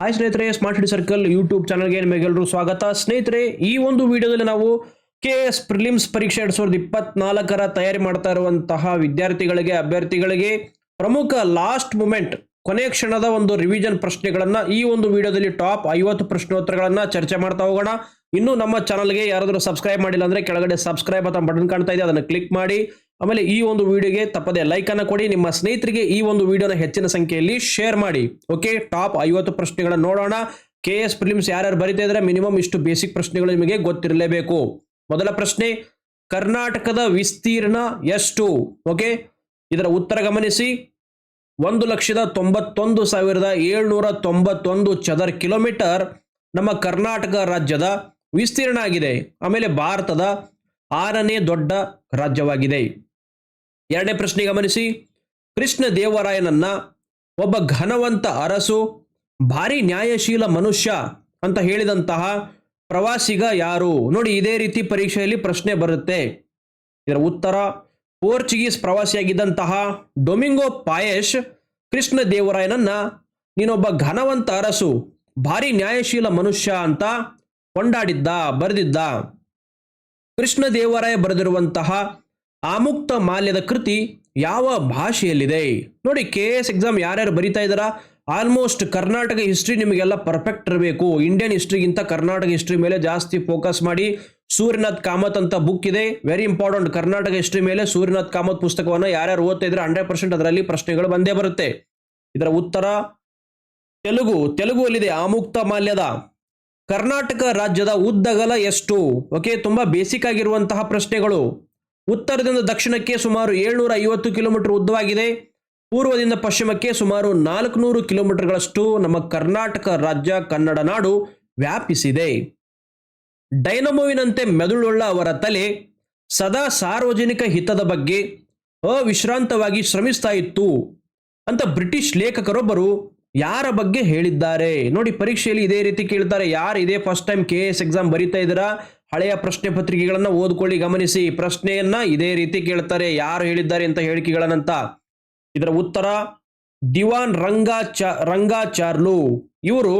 Hi ಸ್ನೇಹಿತರೆ smart city circle YouTube ಚಾನಲ್ಗೆ ನಿಮಗೆಲ್ಲರೂ ಸ್ವಾಗತ. ಸ್ನೇಹಿತರೆ, ಈ ಒಂದು ವಿಡಿಯೋದಲ್ಲಿ ನಾವು ಕೆ ಎಸ್ ಪ್ರಿಲಿಮ್ಸ್ ಪರೀಕ್ಷೆ ಎರಡು ಸಾವಿರದ ಇಪ್ಪತ್ನಾಲ್ಕರ ತಯಾರಿ ಮಾಡ್ತಾ ಇರುವಂತಹ ವಿದ್ಯಾರ್ಥಿಗಳಿಗೆ, ಅಭ್ಯರ್ಥಿಗಳಿಗೆ ಪ್ರಮುಖ ಲಾಸ್ಟ್ ಮೂಮೆಂಟ್ ಕೊನೆಯ ಕ್ಷಣದ ಒಂದು ರಿವಿಷನ್ ಪ್ರಶ್ನೆಗಳನ್ನು ಈ ಒಂದು ವಿಡಿಯೋದಲ್ಲಿ ಟಾಪ್ ಐವತ್ತು ಪ್ರಶ್ನೋತ್ತರಗಳನ್ನು ಚರ್ಚೆ ಮಾಡ್ತಾ ಹೋಗೋಣ. ಇನ್ನು ನಮ್ಮ ಚಾನಲ್ಗೆ ಯಾರಾದರೂ ಸಬ್ಸ್ಕ್ರೈಬ್ ಮಾಡಿಲ್ಲ ಅಂದ್ರೆ ಕೆಳಗಡೆ ಸಬ್ಸ್ಕ್ರೈಬ್ ಅಂತ ಬಟನ್ ಕಾಣ್ತಾ ಇದೆ. ಅದನ್ನು ಕ್ಲಿಕ್ ಮಾಡಿ. ಆಮೇಲೆ ಈ ಒಂದು ವಿಡಿಯೋಗೆ ತಪ್ಪದೆ ಲೈಕ್ ಅನ್ನ ಕೊಡಿ. ನಿಮ್ಮ ಸ್ನೇಹಿತರಿಗೆ ಈ ಒಂದು ವಿಡಿಯೋನ ಹೆಚ್ಚಿನ ಸಂಖ್ಯೆಯಲ್ಲಿ ಶೇರ್ ಮಾಡಿ. ಓಕೆ ಟಾಪ್ ಐವತ್ತು ಪ್ರಶ್ನೆಗಳನ್ನ ನೋಡೋಣ. ಕೆ ಎಸ್ ಪ್ರಿಲಿಮ್ಸ್ ಯಾರ್ಯಾರು ಬರೀತಾ ಇದ್ರೆ? ಮಿನಿಮಮ್ ಇಷ್ಟು ಬೇಸಿಕ್ ಪ್ರಶ್ನೆಗಳು ನಿಮಗೆ ಗೊತ್ತಿರಲೇಬೇಕು. ಮೊದಲ ಪ್ರಶ್ನೆ, ಕರ್ನಾಟಕದ ವಿಸ್ತೀರ್ಣ ಎಷ್ಟು? ಓಕೆ ಇದರ ಉತ್ತರ ಗಮನಿಸಿ. ಒಂದು ಲಕ್ಷದ ತೊಂಬತ್ತೊಂದು ಸಾವಿರದ ಏಳ್ನೂರ ತೊಂಬತ್ತೊಂದು ಚದರ್ ಕಿಲೋಮೀಟರ್ ನಮ್ಮ ಕರ್ನಾಟಕ ರಾಜ್ಯದ ವಿಸ್ತೀರ್ಣ ಆಗಿದೆ. ಆಮೇಲೆ ಭಾರತದ ಆರನೇ ದೊಡ್ಡ ರಾಜ್ಯವಾಗಿದೆ. ಎರಡನೇ ಪ್ರಶ್ನೆ ಗಮನಿಸಿ. ಕೃಷ್ಣ ದೇವರಾಯನನ್ನ ಒಬ್ಬ ಘನವಂತ ಅರಸು, ಭಾರಿ ನ್ಯಾಯಶೀಲ ಮನುಷ್ಯ ಅಂತ ಹೇಳಿದಂತಹ ಪ್ರವಾಸಿಗ ಯಾರು? ನೋಡಿ, ಇದೇ ರೀತಿ ಪರೀಕ್ಷೆಯಲ್ಲಿ ಪ್ರಶ್ನೆ ಬರುತ್ತೆ. ಇದರ ಉತ್ತರ, ಪೋರ್ಚುಗೀಸ್ ಪ್ರವಾಸಿಯಾಗಿದ್ದಂತಹ ಡೊಮಿಂಗೋ ಪಾಯೇಶ್ ಕೃಷ್ಣ ದೇವರಾಯನನ್ನ ನೀನೊಬ್ಬ ಘನವಂತ ಅರಸು, ಭಾರಿ ನ್ಯಾಯಶೀಲ ಮನುಷ್ಯ ಅಂತ ಕೊಂಡಾಡಿದ್ದ, ಬರೆದಿದ್ದ. ಕೃಷ್ಣ ದೇವರಾಯ ಬರೆದಿರುವಂತಹ ಆಮುಕ್ತ ಮಾಲ್ಯದ ಕೃತಿ ಯಾವ ಭಾಷೆಯಲ್ಲಿದೆ? ನೋಡಿ ಕೆ ಎಸ್ ಎಕ್ಸಾಮ್ ಯಾರ್ಯಾರು ಬರಿತಾ ಇದ್ದಾರಾ? ಆಲ್ಮೋಸ್ಟ್ ಕರ್ನಾಟಕ ಹಿಸ್ಟ್ರಿ ನಿಮಗೆಲ್ಲ ಪರ್ಫೆಕ್ಟ್ ಇರಬೇಕು. ಇಂಡಿಯನ್ ಹಿಸ್ಟ್ರಿಗಿಂತ ಕರ್ನಾಟಕ ಹಿಸ್ಟ್ರಿ ಮೇಲೆ ಜಾಸ್ತಿ ಫೋಕಸ್ ಮಾಡಿ. ಸೂರ್ಯನಾಥ್ ಕಾಮತ್ ಅಂತ ಬುಕ್ ಇದೆ. ವೆರಿ ಇಂಪಾರ್ಟೆಂಟ್ ಕರ್ನಾಟಕ ಹಿಸ್ಟ್ರಿ ಮೇಲೆ ಸೂರ್ಯನಾಥ್ ಕಾಮತ್ ಪುಸ್ತಕವನ್ನು ಯಾರ್ಯಾರು ಓದ್ತಾ ಇದ್ರೆ ಹಂಡ್ರೆಡ್ ಪರ್ಸೆಂಟ್ ಅದರಲ್ಲಿ ಪ್ರಶ್ನೆಗಳು ಬಂದೇ ಬರುತ್ತೆ. ಇದರ ಉತ್ತರ, ತೆಲುಗು. ತೆಲುಗುವಲ್ಲಿದೆ ಆಮುಕ್ತ ಮಾಲ್ಯದ. ಕರ್ನಾಟಕ ರಾಜ್ಯದ ಉದ್ದಗಲ ಎಷ್ಟು? ಓಕೆ ತುಂಬಾ ಬೇಸಿಕ್ ಆಗಿರುವಂತಹ ಪ್ರಶ್ನೆಗಳು. ಉತ್ತರದಿಂದ ದಕ್ಷಿಣಕ್ಕೆ ಸುಮಾರು ಏಳ್ನೂರ ಐವತ್ತು ಕಿಲೋಮೀಟರ್ ಉದ್ದವಾಗಿದೆ. ಪೂರ್ವದಿಂದ ಪಶ್ಚಿಮಕ್ಕೆ ಸುಮಾರು ನಾಲ್ಕುನೂರು ಕಿಲೋಮೀಟರ್ಗಳಷ್ಟು ನಮ್ಮ ಕರ್ನಾಟಕ ರಾಜ್ಯ ಕನ್ನಡ ನಾಡು ವ್ಯಾಪಿಸಿದೆ. ಡೈನಮೋವಿನಂತೆ ಮೆದುಳುಳ್ಳ ಅವರ ತಲೆ ಸದಾ ಸಾರ್ವಜನಿಕ ಹಿತದ ಬಗ್ಗೆ ಅವಿಶ್ರಾಂತವಾಗಿ ಶ್ರಮಿಸ್ತಾ ಇತ್ತು ಅಂತ ಬ್ರಿಟಿಷ್ ಲೇಖಕರೊಬ್ಬರು ಯಾರ ಬಗ್ಗೆ ಹೇಳಿದ್ದಾರೆ? ನೋಡಿ, ಪರೀಕ್ಷೆಯಲ್ಲಿ ಇದೇ ರೀತಿ ಕೇಳ್ತಾರೆ, ಯಾರು ಇದೇ first time K S exam ಬರೀತಾ ಇದ್ದೀರಾ? ಹಳೆಯ ಪ್ರಶ್ನೆ ಪತ್ರಿಕೆಗಳನ್ನ ಓದ್ಕೊಳ್ಳಿ, ಗಮನಿಸಿ. ಪ್ರಶ್ನೆಯನ್ನ ಇದೇ ರೀತಿ ಕೇಳ್ತಾರೆ. ಯಾರು ಹೇಳಿದ್ದಾರೆ ಅಂತ ಹೇಳಿಕೆಗಳನ್ನಂತ ಇದರ ಉತ್ತರ, ದಿವಾನ್ ರಂಗಾಚ, ರಂಗಾಚಾರ್ಲು. ಇವರು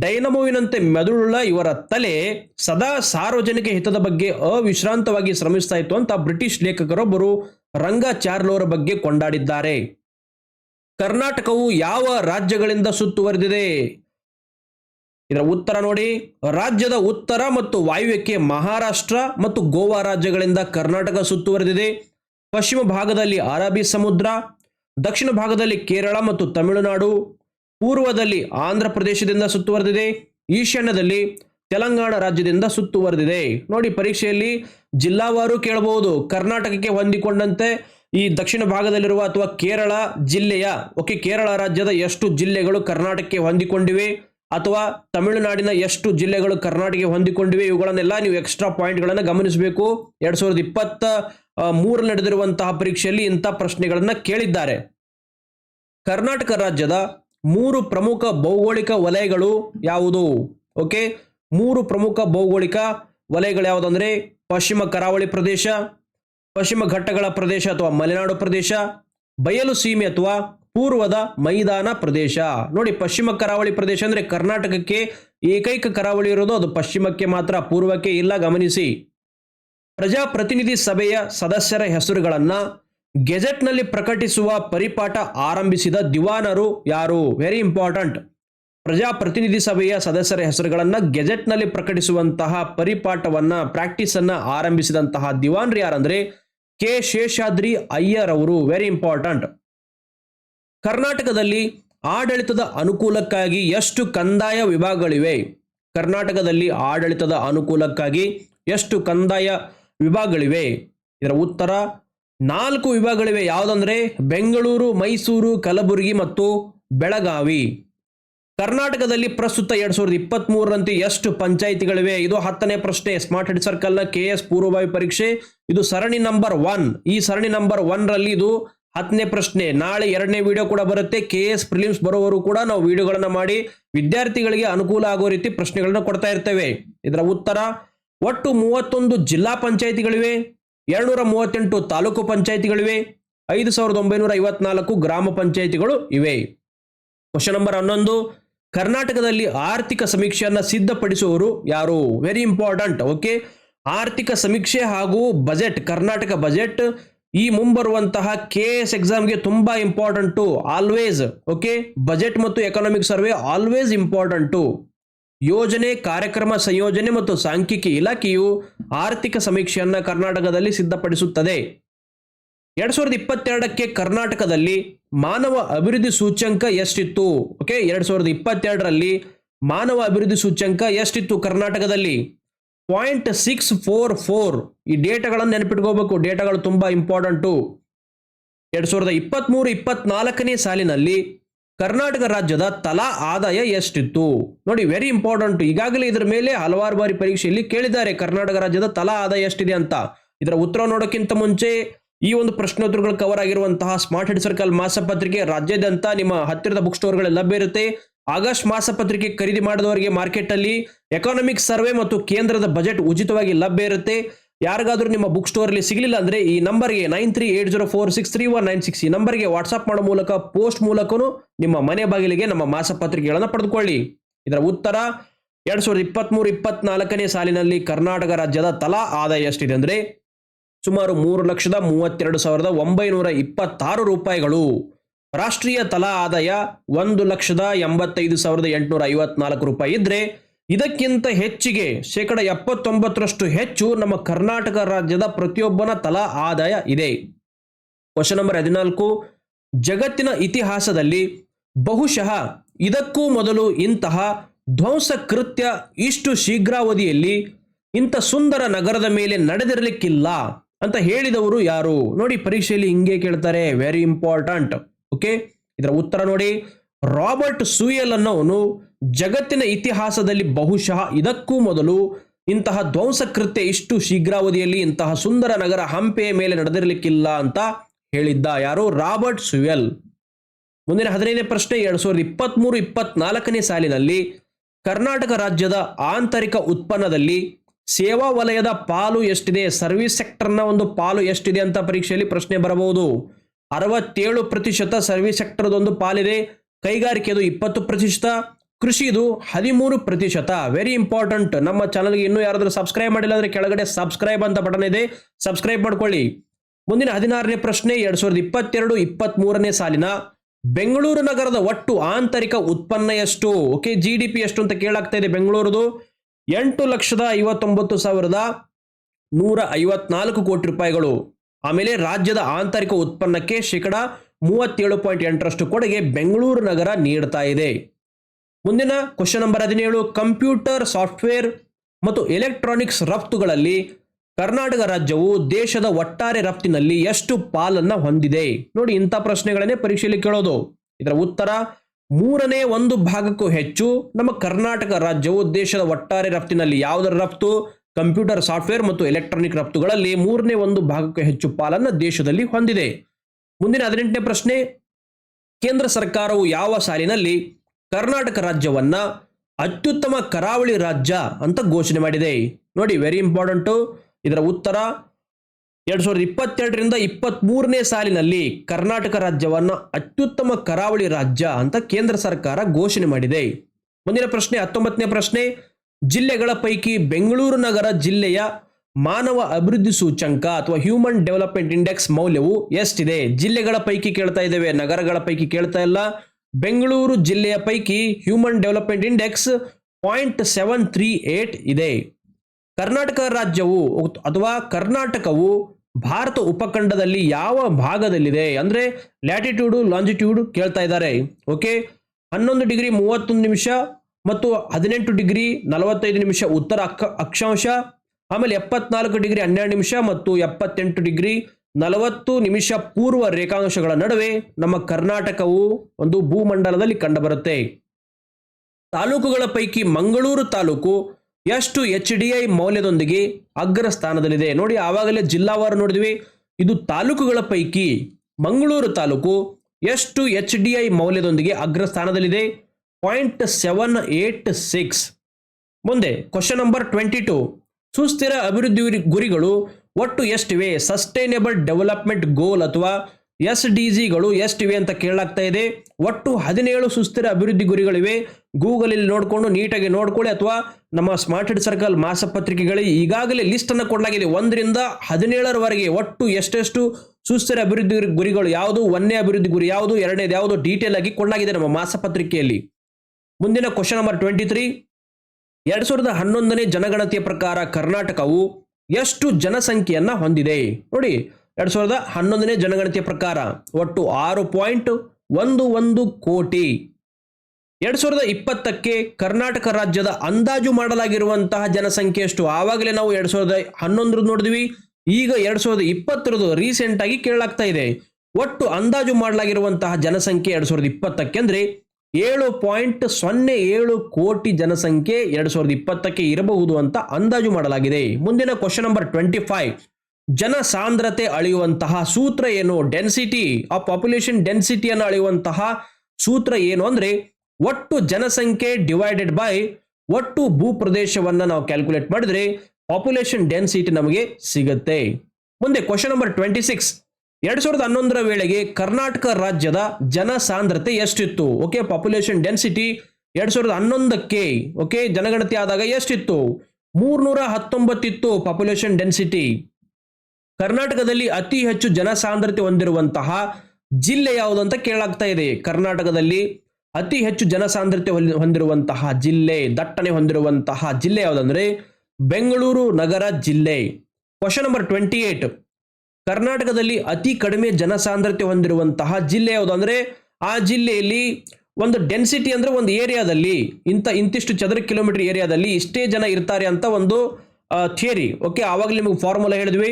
ಡೈನಮೋವಿನಂತೆ ಮೆದುಳುಳ್ಳ ಇವರ ತಲೆ ಸದಾ ಸಾರ್ವಜನಿಕ ಹಿತದ ಬಗ್ಗೆ ಅವಿಶ್ರಾಂತವಾಗಿ ಶ್ರಮಿಸ್ತಾ ಇತ್ತು ಅಂತ ಬ್ರಿಟಿಷ್ ಲೇಖಕರೊಬ್ಬರು ರಂಗಾಚಾರ್ಲು ಅವರ ಬಗ್ಗೆ ಕೊಂಡಾಡಿದ್ದಾರೆ. ಕರ್ನಾಟಕವು ಯಾವ ರಾಜ್ಯಗಳಿಂದ ಸುತ್ತುವರೆದಿದೆ? ಇದರ ಉತ್ತರ ನೋಡಿ. ರಾಜ್ಯದ ಉತ್ತರ ಮತ್ತು ವಾಯುವ್ಯಕ್ಕೆ ಮಹಾರಾಷ್ಟ್ರ ಮತ್ತು ಗೋವಾ ರಾಜ್ಯಗಳಿಂದ ಕರ್ನಾಟಕ ಸುತ್ತುವರೆದಿದೆ. ಪಶ್ಚಿಮ ಭಾಗದಲ್ಲಿ ಅರಬ್ಬಿ ಸಮುದ್ರ, ದಕ್ಷಿಣ ಭಾಗದಲ್ಲಿ ಕೇರಳ ಮತ್ತು ತಮಿಳುನಾಡು, ಪೂರ್ವದಲ್ಲಿ ಆಂಧ್ರ ಪ್ರದೇಶದಿಂದ ಸುತ್ತುವರೆದಿದೆ. ಈಶಾನ್ಯದಲ್ಲಿ ತೆಲಂಗಾಣ ರಾಜ್ಯದಿಂದ ಸುತ್ತುವರೆದಿದೆ. ನೋಡಿ ಪರೀಕ್ಷೆಯಲ್ಲಿ ಜಿಲ್ಲಾವಾರು ಕೇಳಬಹುದು. ಕರ್ನಾಟಕಕ್ಕೆ ಹೊಂದಿಕೊಂಡಂತೆ ಈ ದಕ್ಷಿಣ ಭಾಗದಲ್ಲಿರುವ ಅಥವಾ ಕೇರಳ ಜಿಲ್ಲೆಯ, ಓಕೆ, ಕೇರಳ ರಾಜ್ಯದ ಎಷ್ಟು ಜಿಲ್ಲೆಗಳು ಕರ್ನಾಟಕಕ್ಕೆ ಹೊಂದಿಕೊಂಡಿವೆ? ಅಥವಾ ತಮಿಳುನಾಡಿನ ಎಷ್ಟು ಜಿಲ್ಲೆಗಳು ಕರ್ನಾಟಕ ಹೊಂದಿಕೊಂಡಿವೆ, ಇವುಗಳನ್ನೆಲ್ಲ ನೀವು ಎಕ್ಸ್ಟ್ರಾ ಪಾಯಿಂಟ್ಗಳನ್ನು ಗಮನಿಸಬೇಕು. ಎರಡ್ ಸಾವಿರದ ಇಪ್ಪತ್ತ ಮೂರು ನಡೆದಿರುವಂತಹ ಪರೀಕ್ಷೆಯಲ್ಲಿ ಇಂಥ ಪ್ರಶ್ನೆಗಳನ್ನು ಕೇಳಿದ್ದಾರೆ. ಕರ್ನಾಟಕ ರಾಜ್ಯದ ಮೂರು ಪ್ರಮುಖ ಭೌಗೋಳಿಕ ವಲಯಗಳು ಯಾವುದು? ಓಕೆ, ಮೂರು ಪ್ರಮುಖ ಭೌಗೋಳಿಕ ವಲಯಗಳು ಯಾವುದಂದ್ರೆ, ಪಶ್ಚಿಮ ಕರಾವಳಿ ಪ್ರದೇಶ, ಪಶ್ಚಿಮ ಘಟ್ಟಗಳ ಪ್ರದೇಶ ಅಥವಾ ಮಲೆನಾಡು ಪ್ರದೇಶ, ಬಯಲು ಸೀಮೆ ಅಥವಾ ಪೂರ್ವದ ಮೈದಾನ ಪ್ರದೇಶ. ನೋಡಿ, ಪಶ್ಚಿಮ ಕರಾವಳಿ ಪ್ರದೇಶ ಅಂದ್ರೆ ಕರ್ನಾಟಕಕ್ಕೆ ಏಕೈಕ ಕರಾವಳಿ ಇರೋದು ಅದು ಪಶ್ಚಿಮಕ್ಕೆ ಮಾತ್ರ, ಪೂರ್ವಕ್ಕೆ ಇಲ್ಲ, ಗಮನಿಸಿ. ಪ್ರಜಾಪ್ರತಿನಿಧಿ ಸಭೆಯ ಸದಸ್ಯರ ಹೆಸರುಗಳನ್ನ ಗೆಜೆಟ್ನಲ್ಲಿ ಪ್ರಕಟಿಸುವ ಪರಿಪಾಠ ಆರಂಭಿಸಿದ ದಿವಾನರು ಯಾರು? ವೆರಿ ಇಂಪಾರ್ಟೆಂಟ್ ಪ್ರಜಾಪ್ರತಿನಿಧಿ ಸಭೆಯ ಸದಸ್ಯರ ಹೆಸರುಗಳನ್ನ ಗೆಜೆಟ್ನಲ್ಲಿ ಪ್ರಕಟಿಸುವಂತಹ ಪರಿಪಾಠವನ್ನ ಪ್ರಾಕ್ಟೀಸ್ ಅನ್ನ ಆರಂಭಿಸಿದಂತಹ ದಿವಾನ್ರು ಯಾರಂದ್ರೆ ಕೆ. ಶೇಷಾದ್ರಿ ಅಯ್ಯರ್ ಅವರು. ವೆರಿ ಇಂಪಾರ್ಟೆಂಟ್ ಕರ್ನಾಟಕದಲ್ಲಿ ಆಡಳಿತದ ಅನುಕೂಲಕ್ಕಾಗಿ ಎಷ್ಟು ಕಂದಾಯ ವಿಭಾಗಗಳಿವೆ? ಕರ್ನಾಟಕದಲ್ಲಿ ಆಡಳಿತದ ಅನುಕೂಲಕ್ಕಾಗಿ ಎಷ್ಟು ಕಂದಾಯ ವಿಭಾಗಗಳಿವೆ? ಇದರ ಉತ್ತರ, ನಾಲ್ಕು ವಿಭಾಗಗಳಿವೆ. ಯಾವುದಂದ್ರೆ ಬೆಂಗಳೂರು, ಮೈಸೂರು, ಕಲಬುರಗಿ ಮತ್ತು ಬೆಳಗಾವಿ. ಕರ್ನಾಟಕದಲ್ಲಿ ಪ್ರಸ್ತುತ ಎರಡ್ ಸಾವಿರದ ಇಪ್ಪತ್ತ್ ಮೂರರಂತೆ ಎಷ್ಟು ಪಂಚಾಯಿತಿಗಳಿವೆ? ಇದು ಹತ್ತನೇ ಪ್ರಶ್ನೆ. ಸ್ಮಾರ್ಟ್ ಹೆಡ್ ಸರ್ಕಲ್ನ ಕೆ ಎಸ್ ಪೂರ್ವಭಾವಿ ಪರೀಕ್ಷೆ. ಇದು ಸರಣಿ ನಂಬರ್ ಒನ್ ಈ ಸರಣಿ ನಂಬರ್ ಒನ್ ರಲ್ಲಿ ಇದು ಹತ್ತನೇ ಪ್ರಶ್ನೆ, ನಾಳೆ ಎರಡನೇ ವಿಡಿಯೋ ಕೂಡ ಬರುತ್ತೆ. ಕೆ ಎಸ್ ಪ್ರಿಲಿಮ್ಸ್ ಬರೋವರು ಕೂಡ ನಾವು ವಿಡಿಯೋಗಳನ್ನ ಮಾಡಿ ವಿದ್ಯಾರ್ಥಿಗಳಿಗೆ ಅನುಕೂಲ ಆಗೋ ರೀತಿ ಪ್ರಶ್ನೆಗಳನ್ನ ಕೊಡ್ತಾ ಇರ್ತೇವೆ. ಇದರ ಉತ್ತರ, ಒಟ್ಟು ಮೂವತ್ತೊಂದು ಜಿಲ್ಲಾ ಪಂಚಾಯಿತಿಗಳಿವೆ, ಎರಡ್ನೂರ ಮೂವತ್ತೆಂಟು ತಾಲೂಕು ಪಂಚಾಯಿತಿಗಳಿವೆ, ಐದು ಸಾವಿರದ ಒಂಬೈನೂರ ಐವತ್ನಾಲ್ಕು ಗ್ರಾಮ ಪಂಚಾಯಿತಿಗಳು ಇವೆ. ಕ್ವಶನ್ ನಂಬರ್ ಹನ್ನೊಂದು, ಕರ್ನಾಟಕದಲ್ಲಿ ಆರ್ಥಿಕ ಸಮೀಕ್ಷೆಯನ್ನು ಸಿದ್ಧಪಡಿಸುವವರು ಯಾರು? ವೆರಿ ಇಂಪಾರ್ಟೆಂಟ್ ಓಕೆ ಆರ್ಥಿಕ ಸಮೀಕ್ಷೆ ಹಾಗೂ ಬಜೆಟ್ ಕರ್ನಾಟಕ ಬಜೆಟ್ ಈ ಮುಂಬರುವಂತಹ ಕೆ ಎಸ್ ಎಕ್ಸಾಮ್ಗೆ ತುಂಬಾ ಇಂಪಾರ್ಟೆಂಟು ಆಲ್ವೇಸ್ ಓಕೆ ಬಜೆಟ್ ಮತ್ತು ಎಕನಾಮಿಕ್ ಸರ್ವೆ ಆಲ್ವೇಸ್ ಇಂಪಾರ್ಟೆಂಟು ಯೋಜನೆ, ಕಾರ್ಯಕ್ರಮ ಸಂಯೋಜನೆ ಮತ್ತು ಸಾಂಖ್ಯಿಕಿ ಇಲಾಖೆಯು ಆರ್ಥಿಕ ಸಮೀಕ್ಷೆಯನ್ನು ಕರ್ನಾಟಕದಲ್ಲಿ ಸಿದ್ಧಪಡಿಸುತ್ತದೆ. ಎರಡ್ ಸಾವಿರದ ಇಪ್ಪತ್ತೆರಡಕ್ಕೆ ಕರ್ನಾಟಕದಲ್ಲಿ ಮಾನವ ಅಭಿವೃದ್ಧಿ ಸೂಚ್ಯಂಕ ಎಷ್ಟಿತ್ತು ಓಕೆ ಎರಡ್ ಸಾವಿರದ ಇಪ್ಪತ್ತೆರಡರಲ್ಲಿ ಮಾನವ ಅಭಿವೃದ್ಧಿ ಸೂಚ್ಯಂಕ ಎಷ್ಟಿತ್ತು ಕರ್ನಾಟಕದಲ್ಲಿ? ಪಾಯಿಂಟ್ ಸಿಕ್ಸ್ ಫೋರ್ ಫೋರ್ ಈ ಡೇಟಾಗಳನ್ನು ನೆನಪಿಟ್ಕೋಬೇಕು. ಡೇಟಾಗಳು ತುಂಬ ಇಂಪಾರ್ಟೆಂಟು ಎರಡು ಸಾವಿರದ ಇಪ್ಪತ್ತ್ಮೂರು ಇಪ್ಪತ್ನಾಲ್ಕನೇ ಸಾಲಿನಲ್ಲಿ ಕರ್ನಾಟಕ ರಾಜ್ಯದ ತಲಾ ಆದಾಯ ಎಷ್ಟಿತ್ತು? ನೋಡಿ ವೆರಿ ಇಂಪಾರ್ಟೆಂಟ್ ಈಗಾಗಲೇ ಇದರ ಮೇಲೆ ಹಲವಾರು ಬಾರಿ ಪರೀಕ್ಷೆಯಲ್ಲಿ ಕೇಳಿದ್ದಾರೆ, ಕರ್ನಾಟಕ ರಾಜ್ಯದ ತಲಾ ಆದಾಯ ಎಷ್ಟಿದೆ ಅಂತ. ಇದರ ಉತ್ತರ ನೋಡೋಕ್ಕಿಂತ ಮುಂಚೆ ಈ ಒಂದು ಪ್ರಶ್ನೋತ್ತರಗಳು ಕವರ್ ಆಗಿರುವಂತಹ ಸ್ಮಾರ್ಟ್ ಹೆಡ್ ಸರ್ಕಲ್ ಮಾಸಪತ್ರಿಕೆ ರಾಜ್ಯಾದ್ಯಂತ ನಿಮ್ಮ ಹತ್ತಿರದ ಬುಕ್ ಸ್ಟೋರ್ಗಳಲ್ಲಿ ಲಭ್ಯ ಇರುತ್ತೆ. ಆಗಸ್ಟ್ ಮಾಸಪತ್ರಿಕೆ ಖರೀದಿ ಮಾಡಿದವರಿಗೆ ಮಾರ್ಕೆಟ್ ಅಲ್ಲಿ ಎಕಾನಮಿಕ್ ಸರ್ವೆ ಮತ್ತು ಕೇಂದ್ರದ ಬಜೆಟ್ ಉಚಿತವಾಗಿ ಲಭ್ಯ ಇರುತ್ತೆ. ಯಾರಿಗಾದ್ರೂ ನಿಮ್ಮ ಬುಕ್ ಸ್ಟೋರ್ ಸಿಗಲಿಲ್ಲ ಅಂದ್ರೆ ಈ ನಂಬರ್ಗೆ nine three eight zero four six three one nine six ಈ ನಂಬರ್ಗೆ ವಾಟ್ಸ್ಆಪ್ ಮಾಡೋ ಮೂಲಕ ಪೋಸ್ಟ್ ಮೂಲಕವೂ ನಿಮ್ಮ ಮನೆ ಬಾಗಿಲಿಗೆ ನಮ್ಮ ಮಾಸಪತ್ರಿಕೆಗಳನ್ನು ಪಡೆದುಕೊಳ್ಳಿ. ಇದರ ಉತ್ತರ, ಎರಡ್ ಸಾವಿರದ ಇಪ್ಪತ್ಮೂರು ಇಪ್ಪತ್ನಾಲ್ಕನೇ ಸಾಲಿನಲ್ಲಿ ಕರ್ನಾಟಕ ರಾಜ್ಯದ ತಲಾ ಆದಾಯ ಎಷ್ಟಿದೆ ಅಂದ್ರೆ ಸುಮಾರು ಮೂರು ಲಕ್ಷದ ಮೂವತ್ತೆರಡು ಸಾವಿರದ ಒಂಬೈನೂರ ಇಪ್ಪತ್ತಾರು ರೂಪಾಯಿಗಳು. ರಾಷ್ಟ್ರೀಯ ತಲಾ ಆದಾಯ ಒಂದು ಲಕ್ಷದ ಎಂಬತ್ತೈದು ಸಾವಿರದ ಎಂಟುನೂರ ಐವತ್ನಾಲ್ಕು ರೂಪಾಯಿ ಇದ್ರೆ ಇದಕ್ಕಿಂತ ಹೆಚ್ಚಿಗೆ ಶೇಕಡ ಎಪ್ಪತ್ತೊಂಬತ್ತರಷ್ಟು ಹೆಚ್ಚು ನಮ್ಮ ಕರ್ನಾಟಕ ರಾಜ್ಯದ ಪ್ರತಿಯೊಬ್ಬನ ತಲಾ ಆದಾಯ ಇದೆ. ಕ್ವಶನ್ ನಂಬರ್ ಹದಿನಾಲ್ಕು. ಜಗತ್ತಿನ ಇತಿಹಾಸದಲ್ಲಿ ಬಹುಶಃ ಇದಕ್ಕೂ ಮೊದಲು ಇಂತಹ ಧ್ವಂಸ ಕೃತ್ಯ ಇಷ್ಟು ಶೀಘ್ರಾವಧಿಯಲ್ಲಿ ಇಂಥ ಸುಂದರ ನಗರದ ಮೇಲೆ ನಡೆದಿರಲಿಕ್ಕಿಲ್ಲ ಅಂತ ಹೇಳಿದವರು ಯಾರು? ನೋಡಿ, ಪರೀಕ್ಷೆಯಲ್ಲಿ ಹಿಂಗೆ ಕೇಳ್ತಾರೆ ವೆರಿ ಇಂಪಾರ್ಟೆಂಟ್ ಓಕೆ? ಇದರ ಉತ್ತರ ನೋಡಿ. ರಾಬರ್ಟ್ ಸೂಯಲ್ ಅನ್ನೋನು ಜಗತ್ತಿನ ಇತಿಹಾಸದಲ್ಲಿ ಬಹುಶಃ ಇದಕ್ಕೂ ಮೊದಲು ಇಂತಹ ಧ್ವಂಸ ಕೃತ್ಯ ಇಷ್ಟು ಶೀಘ್ರಾವಧಿಯಲ್ಲಿ ಇಂತಹ ಸುಂದರ ನಗರ ಹಂಪೆಯ ಮೇಲೆ ನಡೆದಿರಲಿಕ್ಕಿಲ್ಲ ಅಂತ ಹೇಳಿದ್ದ ಯಾರು? Robert Sewell. ಮುಂದಿನ ಹದಿನೈದನೇ ಪ್ರಶ್ನೆ, ಎರಡ್ ಸಾವಿರದ ಇಪ್ಪತ್ತ್ಮೂರು ಇಪ್ಪತ್ನಾಲ್ಕನೇ ಸಾಲಿನಲ್ಲಿ ಕರ್ನಾಟಕ ರಾಜ್ಯದ ಆಂತರಿಕ ಉತ್ಪನ್ನದಲ್ಲಿ ಸೇವಾ ವಲಯದ ಪಾಲು ಎಷ್ಟಿದೆ? ಸರ್ವಿಸ್ ಸೆಕ್ಟರ್ನ ಒಂದು ಪಾಲು ಎಷ್ಟಿದೆ ಅಂತ ಪರೀಕ್ಷೆಯಲ್ಲಿ ಪ್ರಶ್ನೆ ಬರಬಹುದು. ಅರವತ್ತೇಳು ಪ್ರತಿಶತ ಸರ್ವಿಸ್ ಸೆಕ್ಟರ್ದೊಂದು ಪಾಲಿದೆ. ಕೈಗಾರಿಕೆದು ಇಪ್ಪತ್ತು ಪ್ರತಿಶತ, ಕೃಷಿದು ಹದಿಮೂರು ಪ್ರತಿಶತ. ವೆರಿ ಇಂಪಾರ್ಟೆಂಟ್ ನಮ್ಮ ಚಾನಲ್ಗೆ ಇನ್ನೂ ಯಾರಾದರೂ ಸಬ್ಸ್ಕ್ರೈಬ್ ಮಾಡಿಲ್ಲ ಅಂದರೆ ಕೆಳಗಡೆ ಸಬ್ಸ್ಕ್ರೈಬ್ ಅಂತ ಬಟನ್ ಇದೆ. ಸಬ್ಸ್ಕ್ರೈಬ್ ಮಾಡ್ಕೊಳ್ಳಿ. ಮುಂದಿನ ಹದಿನಾರನೇ ಪ್ರಶ್ನೆ, ಎರಡ್ ಸಾವಿರದ ಇಪ್ಪತ್ತೆರಡು ಇಪ್ಪತ್ತ್ ಮೂರನೇ ಸಾಲಿನ ಬೆಂಗಳೂರು ನಗರದ ಒಟ್ಟು ಆಂತರಿಕ ಉತ್ಪನ್ನ ಎಷ್ಟು? ಓಕೆ ಜಿ ಡಿ ಪಿ ಎಷ್ಟು ಅಂತ ಕೇಳಾಗ್ತಾ ಇದೆ ಬೆಂಗಳೂರದು. ಎಂಟು ಲಕ್ಷದ ಐವತ್ತೊಂಬತ್ತು ಸಾವಿರದ ನೂರ ಐವತ್ನಾಲ್ಕು ಕೋಟಿ ರೂಪಾಯಿಗಳು. ಆಮೇಲೆ ರಾಜ್ಯದ ಆಂತರಿಕ ಉತ್ಪನ್ನಕ್ಕೆ ಶೇಕಡ ಮೂವತ್ತೇಳು ಪಾಯಿಂಟ್ ಎಂಟರಷ್ಟು ಕೊಡುಗೆ ಬೆಂಗಳೂರು ನಗರ ನೀಡ್ತಾ ಇದೆ. ಮುಂದಿನ ಕ್ವಶನ್ ನಂಬರ್ ಹದಿನೇಳು, ಕಂಪ್ಯೂಟರ್, ಸಾಫ್ಟ್ವೇರ್ ಮತ್ತು ಎಲೆಕ್ಟ್ರಾನಿಕ್ಸ್ ರಫ್ತುಗಳಲ್ಲಿ ಕರ್ನಾಟಕ ರಾಜ್ಯವು ದೇಶದ ಒಟ್ಟಾರೆ ರಫ್ತಿನಲ್ಲಿ ಎಷ್ಟು ಪಾಲನ್ನು ಹೊಂದಿದೆ? ನೋಡಿ, ಇಂಥ ಪ್ರಶ್ನೆಗಳನ್ನೇ ಪರೀಕ್ಷೆಯಲ್ಲಿ ಕೇಳೋದು. ಇದರ ಉತ್ತರ, ಮೂರನೇ ಒಂದು ಭಾಗಕ್ಕೂ ಹೆಚ್ಚು ನಮ್ಮ ಕರ್ನಾಟಕ ರಾಜ್ಯವು ದೇಶದ ಒಟ್ಟಾರೆ ರಫ್ತಿನಲ್ಲಿ ಯಾವುದರ ರಫ್ತು? ಕಂಪ್ಯೂಟರ್, ಸಾಫ್ಟ್ವೇರ್ ಮತ್ತು ಎಲೆಕ್ಟ್ರಾನಿಕ್ ರಫ್ತುಗಳಲ್ಲಿ ಮೂರನೇ ಒಂದು ಭಾಗಕ್ಕೂ ಹೆಚ್ಚು ಪಾಲನ್ನ ದೇಶದಲ್ಲಿ ಹೊಂದಿದೆ. ಮುಂದಿನ ಹದಿನೆಂಟನೇ ಪ್ರಶ್ನೆ, ಕೇಂದ್ರ ಸರ್ಕಾರವು ಯಾವ ಸಾಲಿನಲ್ಲಿ ಕರ್ನಾಟಕ ರಾಜ್ಯವನ್ನ ಅತ್ಯುತ್ತಮ ಕರಾವಳಿ ರಾಜ್ಯ ಅಂತ ಘೋಷಣೆ ಮಾಡಿದೆ. ನೋಡಿ ವೆರಿ ಇಂಪಾರ್ಟೆಂಟು ಇದರ ಉತ್ತರ, ಎರಡ್ ಸಾವಿರದ ಇಪ್ಪತ್ತೆರಡರಿಂದ ಇಪ್ಪತ್ತ್ ಮೂರನೇ ಸಾಲಿನಲ್ಲಿ ಕರ್ನಾಟಕ ರಾಜ್ಯವನ್ನ ಅತ್ಯುತ್ತಮ ಕರಾವಳಿ ರಾಜ್ಯ ಅಂತ ಕೇಂದ್ರ ಸರ್ಕಾರ ಘೋಷಣೆ ಮಾಡಿದೆ. ಮುಂದಿನ ಪ್ರಶ್ನೆ, ಹತ್ತೊಂಬತ್ತನೇ ಪ್ರಶ್ನೆ ಜಿಲ್ಲೆಗಳ ಪೈಕಿ ಬೆಂಗಳೂರು ನಗರ ಜಿಲ್ಲೆಯ ಮಾನವ ಅಭಿವೃದ್ಧಿ ಸೂಚಂಕ ಅಥವಾ ಹ್ಯೂಮನ್ ಡೆವಲಪ್ಮೆಂಟ್ ಇಂಡೆಕ್ಸ್ ಮೌಲ್ಯವು ಎಷ್ಟಿದೆ? ಜಿಲ್ಲೆಗಳ ಪೈಕಿ ಕೇಳ್ತಾ ಇದ್ದೇವೆ, ನಗರಗಳ ಪೈಕಿ ಕೇಳ್ತಾ ಇಲ್ಲ. ಬೆಂಗಳೂರು ಜಿಲ್ಲೆಯ ಪೈಕಿ human development index point seven three eight ಇದೆ. ಕರ್ನಾಟಕ ರಾಜ್ಯವು ಅಥವಾ ಕರ್ನಾಟಕವು ಭಾರತ ಉಪಖಂಡದಲ್ಲಿ ಯಾವ ಭಾಗದಲ್ಲಿದೆ ಅಂದ್ರೆ ಲ್ಯಾಟಿಟ್ಯೂಡು ಲಾಂಜಿಟ್ಯೂಡ್ ಕೇಳ್ತಾ ಇದ್ದಾರೆ. ಓಕೆ ಹನ್ನೊಂದು ಡಿಗ್ರಿ ಮೂವತ್ತೊಂದು ನಿಮಿಷ ಮತ್ತು ಹದಿನೆಂಟು ಡಿಗ್ರಿ ನಲವತ್ತೈದು ನಿಮಿಷ ಉತ್ತರ ಅಕ್ಷ ಅಕ್ಷಾಂಶ, ಆಮೇಲೆ ಎಪ್ಪತ್ನಾಲ್ಕು ಡಿಗ್ರಿ ಹನ್ನೆರಡು ನಿಮಿಷ ಮತ್ತು ಎಪ್ಪತ್ತೆಂಟು ಡಿಗ್ರಿ ನಲವತ್ತು ನಿಮಿಷ ಪೂರ್ವ ರೇಖಾಂಶಗಳ ನಡುವೆ ನಮ್ಮ ಕರ್ನಾಟಕವು ಒಂದು ಭೂಮಂಡಲದಲ್ಲಿ ಕಂಡುಬರುತ್ತೆ. ತಾಲೂಕುಗಳ ಪೈಕಿ ಮಂಗಳೂರು ತಾಲೂಕು ಎಷ್ಟು ಎಚ್ ಡಿ ಐ ಮೌಲ್ಯದೊಂದಿಗೆ ಅಗ್ರ ಸ್ಥಾನದಲ್ಲಿದೆ. ನೋಡಿ, ಆವಾಗಲೇ ಜಿಲ್ಲಾವಾರು ನೋಡಿದ್ವಿ. ಇದು ತಾಲೂಕುಗಳ ಪೈಕಿ ಮಂಗಳೂರು ತಾಲೂಕು ಎಷ್ಟು ಎಚ್ ಡಿ ಐ ಮೌಲ್ಯದೊಂದಿಗೆ ಅಗ್ರ ಸ್ಥಾನದಲ್ಲಿದೆ. ಪಾಯಿಂಟ್ ಸೆವೆನ್ ಏಟ್ ಸಿಕ್ಸ್ ಮುಂದೆ ಕ್ವಶನ್ ನಂಬರ್ ಟ್ವೆಂಟಿ ಟು ಸುಸ್ಥಿರ ಅಭಿವೃದ್ಧಿ ಗುರಿ- ಗುರಿಗಳು ಒಟ್ಟು ಎಷ್ಟಿವೆ? ಸಸ್ಟೈನೇಬಲ್ ಡೆವಲಪ್ಮೆಂಟ್ ಗೋಲ್ ಅಥವಾ ಎಸ್ ಡಿ ಜಿಗಳು ಎಷ್ಟಿವೆ ಅಂತ ಕೇಳಲಾಗ್ತಾ ಇದೆ. ಒಟ್ಟು ಹದಿನೇಳು ಸುಸ್ಥಿರ ಅಭಿವೃದ್ಧಿ ಗುರಿಗಳಿವೆ. ಗೂಗಲ್ ಇಲ್ಲಿ ನೋಡ್ಕೊಂಡು ನೀಟಾಗಿ ನೋಡ್ಕೊಳ್ಳಿ ಅಥವಾ ನಮ್ಮ ಸ್ಮಾರ್ಟ್ ಹೆಡ್ ಸರ್ಕಲ್ ಮಾಸಪತ್ರಿಕೆಗಳಿಗೆ ಈಗಾಗಲೇ ಲಿಸ್ಟ್ ಅನ್ನು ಕೊಡಲಾಗಿದೆ. ಒಂದರಿಂದ ಹದಿನೇಳರವರೆಗೆ ಒಟ್ಟು ಎಷ್ಟೆಷ್ಟು ಸುಸ್ಥಿರ ಅಭಿವೃದ್ಧಿ ಗುರಿಗಳು ಯಾವುದು? ಒಂದನೇ ಅಭಿವೃದ್ಧಿ ಗುರಿ ಯಾವುದು? ಎರಡನೇದು ಯಾವುದು? ಡೀಟೇಲ್ ಆಗಿ ಕೊಡಲಾಗಿದೆ ನಮ್ಮ ಮಾಸಪತ್ರಿಕೆಯಲ್ಲಿ. ಮುಂದಿನ ಕ್ವಶನ್ ನಂಬರ್ ಟ್ವೆಂಟಿ ತ್ರೀ ಎರಡ್ ಸಾವಿರದ ಹನ್ನೊಂದನೇ ಜನಗಣತಿಯ ಪ್ರಕಾರ ಕರ್ನಾಟಕವು ಎಷ್ಟು ಜನಸಂಖ್ಯೆಯನ್ನು ಹೊಂದಿದೆ? ನೋಡಿ, ಎರಡ್ ಸಾವಿರದ ಹನ್ನೊಂದನೇ ಜನಗಣತಿಯ ಪ್ರಕಾರ ಒಟ್ಟು ಆರು ಪಾಯಿಂಟ್ ಒಂದು ಒಂದು ಕೋಟಿ. ಎರಡ್ ಸಾವಿರದ ಇಪ್ಪತ್ತಕ್ಕೆ ಕರ್ನಾಟಕ ರಾಜ್ಯದ ಅಂದಾಜು ಮಾಡಲಾಗಿರುವಂತಹ ಜನಸಂಖ್ಯೆ ಎಷ್ಟು? ಆವಾಗಲೇ ನಾವು ಎರಡ್ ಸಾವಿರದ ಹನ್ನೊಂದರದ್ದು ನೋಡಿದ್ವಿ. ಈಗ ಎರಡ್ ಸಾವಿರದ ಇಪ್ಪತ್ತರದ್ದು ರೀಸೆಂಟ್ ಆಗಿ ಕೇಳಲಾಗ್ತಾ ಇದೆ. ಒಟ್ಟು ಅಂದಾಜು ಮಾಡಲಾಗಿರುವಂತಹ ಜನಸಂಖ್ಯೆ ಎರಡ್ ಸಾವಿರದ ಇಪ್ಪತ್ತಕ್ಕೆ ಅಂದ್ರೆ ಏಳು ಪಾಯಿಂಟ್ ಸೊನ್ನೆ ಏಳು ಕೋಟಿ ಜನಸಂಖ್ಯೆ ಎರಡ್ ಸಾವಿರದ ಇಪ್ಪತ್ತಕ್ಕೆ ಇರಬಹುದು ಅಂತ ಅಂದಾಜು ಮಾಡಲಾಗಿದೆ. ಮುಂದಿನ ಕ್ವಶನ್ ನಂಬರ್ ಟ್ವೆಂಟಿ ಫೈವ್ ಜನ ಸಾಂದ್ರತೆ ಅಳೆಯುವಂತಹ ಸೂತ್ರ ಏನು? ಡೆನ್ಸಿಟಿ ಆ ಪಾಪ್ಯುಲೇಷನ್ ಡೆನ್ಸಿಟಿಯನ್ನು ಅಳೆಯುವಂತಹ ಸೂತ್ರ ಏನು ಅಂದ್ರೆ ಒಟ್ಟು ಜನಸಂಖ್ಯೆ ಡಿವೈಡೆಡ್ ಬೈ ಒಟ್ಟು ಭೂಪ್ರದೇಶವನ್ನು ನಾವು ಕ್ಯಾಲ್ಕುಲೇಟ್ ಮಾಡಿದ್ರೆ ಪಾಪ್ಯುಲೇಷನ್ ಡೆನ್ಸಿಟಿ ನಮಗೆ ಸಿಗುತ್ತೆ. ಮುಂದೆ ಕ್ವಶನ್ ನಂಬರ್ ಟ್ವೆಂಟಿ ಸಿಕ್ಸ್ ಎರಡ್ ಸಾವಿರದ ಹನ್ನೊಂದರ ವೇಳೆಗೆ ಕರ್ನಾಟಕ ರಾಜ್ಯದ ಜನ ಸಾಂದ್ರತೆ ಎಷ್ಟಿತ್ತು? ಓಕೆ ಪಾಪ್ಯುಲೇಷನ್ ಡೆನ್ಸಿಟಿ ಎರಡ್ ಸಾವಿರದ ಹನ್ನೊಂದಕ್ಕೆ ಓಕೆ ಜನಗಣತಿ ಆದಾಗ ಎಷ್ಟಿತ್ತು? ಮೂರ್ನೂರ ಹತ್ತೊಂಬತ್ತಿತ್ತು ಪಾಪ್ಯುಲೇಷನ್ ಡೆನ್ಸಿಟಿ ಕರ್ನಾಟಕದಲ್ಲಿ ಅತಿ ಹೆಚ್ಚು ಜನಸಾಂದ್ರತೆ ಹೊಂದಿರುವಂತಹ ಜಿಲ್ಲೆ ಯಾವುದು ಅಂತ ಕೇಳಾಗ್ತಾ ಇದೆ. ಕರ್ನಾಟಕದಲ್ಲಿ ಅತಿ ಹೆಚ್ಚು ಜನಸಾಂದ್ರತೆ ಹೊಂದಿ- ಹೊಂದಿರುವಂತಹ ಜಿಲ್ಲೆ, ದಟ್ಟಣೆ ಹೊಂದಿರುವಂತಹ ಜಿಲ್ಲೆ ಯಾವುದಂದ್ರೆ ಬೆಂಗಳೂರು ನಗರ ಜಿಲ್ಲೆ. ಕ್ವಶನ್ ನಂಬರ್ ಟ್ವೆಂಟಿ ಏಟ್ ಕರ್ನಾಟಕದಲ್ಲಿ ಅತಿ ಕಡಿಮೆ ಜನಸಾಂದ್ರತೆ ಹೊಂದಿರುವಂತಹ ಜಿಲ್ಲೆ ಯಾವುದು ಅಂದರೆ ಆ ಜಿಲ್ಲೆಯಲ್ಲಿ ಒಂದು ಡೆನ್ಸಿಟಿ ಅಂದರೆ ಒಂದು ಏರಿಯಾದಲ್ಲಿ, ಇಂಥ ಇಂತಿಷ್ಟು ಚದರ ಕಿಲೋಮೀಟರ್ ಏರಿಯಾದಲ್ಲಿ ಇಷ್ಟೇ ಜನ ಇರ್ತಾರೆ ಅಂತ ಒಂದು ಥಿಯರಿ ಓಕೆ ಆವಾಗಲೇ ನಿಮಗೆ ಫಾರ್ಮುಲಾ ಹೇಳಿದ್ವಿ.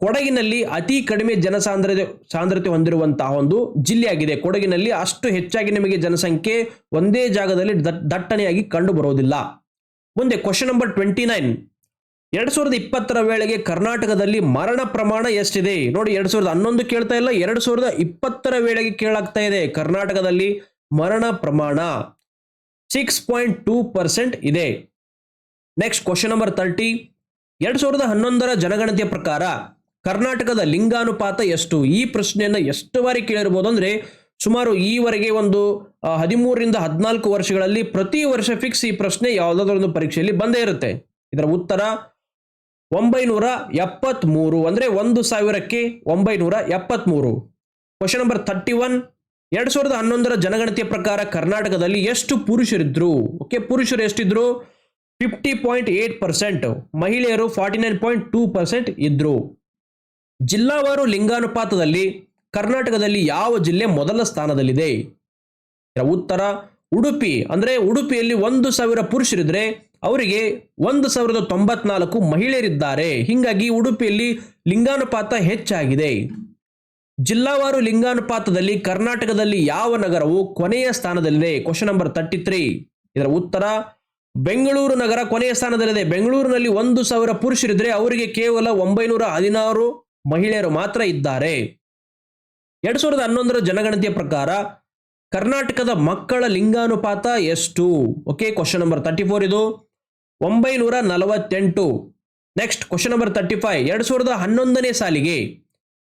ಕೊಡಗಿನಲ್ಲಿ ಅತಿ ಕಡಿಮೆ ಜನಸಾಂದ್ರತೆ, ಸಾಂದ್ರತೆ ಹೊಂದಿರುವಂತಹ ಒಂದು ಜಿಲ್ಲೆಯಾಗಿದೆ ಕೊಡಗಿನಲ್ಲಿ ಅಷ್ಟು ಹೆಚ್ಚಾಗಿ ನಿಮಗೆ ಜನಸಂಖ್ಯೆ ಒಂದೇ ಜಾಗದಲ್ಲಿ ದಟ್- ದಟ್ಟಣೆಯಾಗಿ ಕಂಡು ಬರೋದಿಲ್ಲ. ಮುಂದೆ ಕ್ವಶನ್ ನಂಬರ್ ಟ್ವೆಂಟಿ ನೈನ್ ಎರಡ್ ಸಾವಿರದ ಇಪ್ಪತ್ತರ ವೇಳೆಗೆ ಕರ್ನಾಟಕದಲ್ಲಿ ಮರಣ ಪ್ರಮಾಣ ಎಷ್ಟಿದೆ? ನೋಡಿ, ಎರಡ್ ಸಾವಿರದ ಹನ್ನೊಂದು ಕೇಳ್ತಾ ಇಲ್ಲ, ಎರಡ್ ಸಾವಿರದ ಇಪ್ಪತ್ತರ ವೇಳೆಗೆ ಕೇಳಾಗ್ತಾ ಇದೆ. ಕರ್ನಾಟಕದಲ್ಲಿ ಮರಣ ಪ್ರಮಾಣ ಸಿಕ್ಸ್ ಪಾಯಿಂಟ್ ಟೂ ಪರ್ಸೆಂಟ್ ಇದೆ. ನೆಕ್ಸ್ಟ್ ಕ್ವಶನ್ ನಂಬರ್ ತರ್ಟಿ ಎರಡ್ ಸಾವಿರದ ಹನ್ನೊಂದರ ಜನಗಣತಿಯ ಪ್ರಕಾರ ಕರ್ನಾಟಕದ ಲಿಂಗಾನುಪಾತ ಎಷ್ಟು? ಈ ಪ್ರಶ್ನೆಯನ್ನ ಎಷ್ಟು ಬಾರಿ ಕೇಳಿರ್ಬೋದು ಅಂದ್ರೆ ಸುಮಾರು ಈವರೆಗೆ ಒಂದು ಹದಿಮೂರರಿಂದ ಹದಿನಾಲ್ಕು ವರ್ಷಗಳಲ್ಲಿ ಪ್ರತಿ ವರ್ಷ ಫಿಕ್ಸ್ ಈ ಪ್ರಶ್ನೆ ಯಾವುದಾದ್ರೂ ಒಂದು ಪರೀಕ್ಷೆಯಲ್ಲಿ ಬಂದೇ ಇರುತ್ತೆ. ಇದರ ಉತ್ತರ ಒಂಬೈನೂರ ಎಪ್ಪತ್ಮೂರು ಅಂದ್ರೆ ಒಂದು ಸಾವಿರಕ್ಕೆ ಒಂಬೈನೂರ ಎಪ್ಪತ್ಮೂರು. ಕ್ವಶನ್ ನಂಬರ್ ಥರ್ಟಿ ಒನ್ ಎರಡು ಸಾವಿರದ ಹನ್ನೊಂದರ ಜನಗಣತಿಯ ಪ್ರಕಾರ ಕರ್ನಾಟಕದಲ್ಲಿ ಎಷ್ಟು ಪುರುಷರಿದ್ರು? ಓಕೆ ಪುರುಷರು ಎಷ್ಟಿದ್ರು? ಫಿಫ್ಟಿ ಪಾಯಿಂಟ್ ಏಟ್ ಪರ್ಸೆಂಟ್ ಮಹಿಳೆಯರು forty nine point two percent ಇದ್ರು. ಜಿಲ್ಲಾವಾರು ಲಿಂಗಾನುಪಾತದಲ್ಲಿ ಕರ್ನಾಟಕದಲ್ಲಿ ಯಾವ ಜಿಲ್ಲೆ ಮೊದಲ ಸ್ಥಾನದಲ್ಲಿದೆ? ಉತ್ತರ, ಉಡುಪಿ. ಅಂದ್ರೆ ಉಡುಪಿಯಲ್ಲಿ ಒಂದು ಸಾವಿರ ಪುರುಷರಿದ್ರೆ ಅವರಿಗೆ ಒಂದು ಸಾವಿರದ ತೊಂಬತ್ನಾಲ್ಕು ಮಹಿಳೆಯರಿದ್ದಾರೆ. ಹೀಗಾಗಿ ಉಡುಪಿಯಲ್ಲಿ ಲಿಂಗಾನುಪಾತ ಹೆಚ್ಚಾಗಿದೆ. ಜಿಲ್ಲಾವಾರು ಲಿಂಗಾನುಪಾತದಲ್ಲಿ ಕರ್ನಾಟಕದಲ್ಲಿ ಯಾವ ನಗರವು ಕೊನೆಯ ಸ್ಥಾನದಲ್ಲಿದೆ? ಕ್ವಶನ್ ನಂಬರ್ ತರ್ಟಿ ತ್ರೀ ಇದರ ಉತ್ತರ, ಬೆಂಗಳೂರು ನಗರ ಕೊನೆಯ ಸ್ಥಾನದಲ್ಲಿದೆ. ಬೆಂಗಳೂರಿನಲ್ಲಿ ಒಂದು ಸಾವಿರ ಪುರುಷರಿದ್ರೆ ಅವರಿಗೆ ಕೇವಲ ಒಂಬೈನೂರ ಹದಿನಾರು ಮಹಿಳೆಯರು ಮಾತ್ರ ಇದ್ದಾರೆ. ಎರಡ್ ಸಾವಿರದ ಹನ್ನೊಂದರ ಜನಗಣತಿಯ ಪ್ರಕಾರ ಕರ್ನಾಟಕದ ಮಕ್ಕಳ ಲಿಂಗಾನುಪಾತ ಎಷ್ಟು? Okay question number thirty four ಇದು. ಒಂಬೈನೂರ ನಲವತ್ತೆಂಟು next question number thirty five ಎರಡು ಸಾವಿರದ ಹನ್ನೊಂದನೇ ಸಾಲಿಗೆ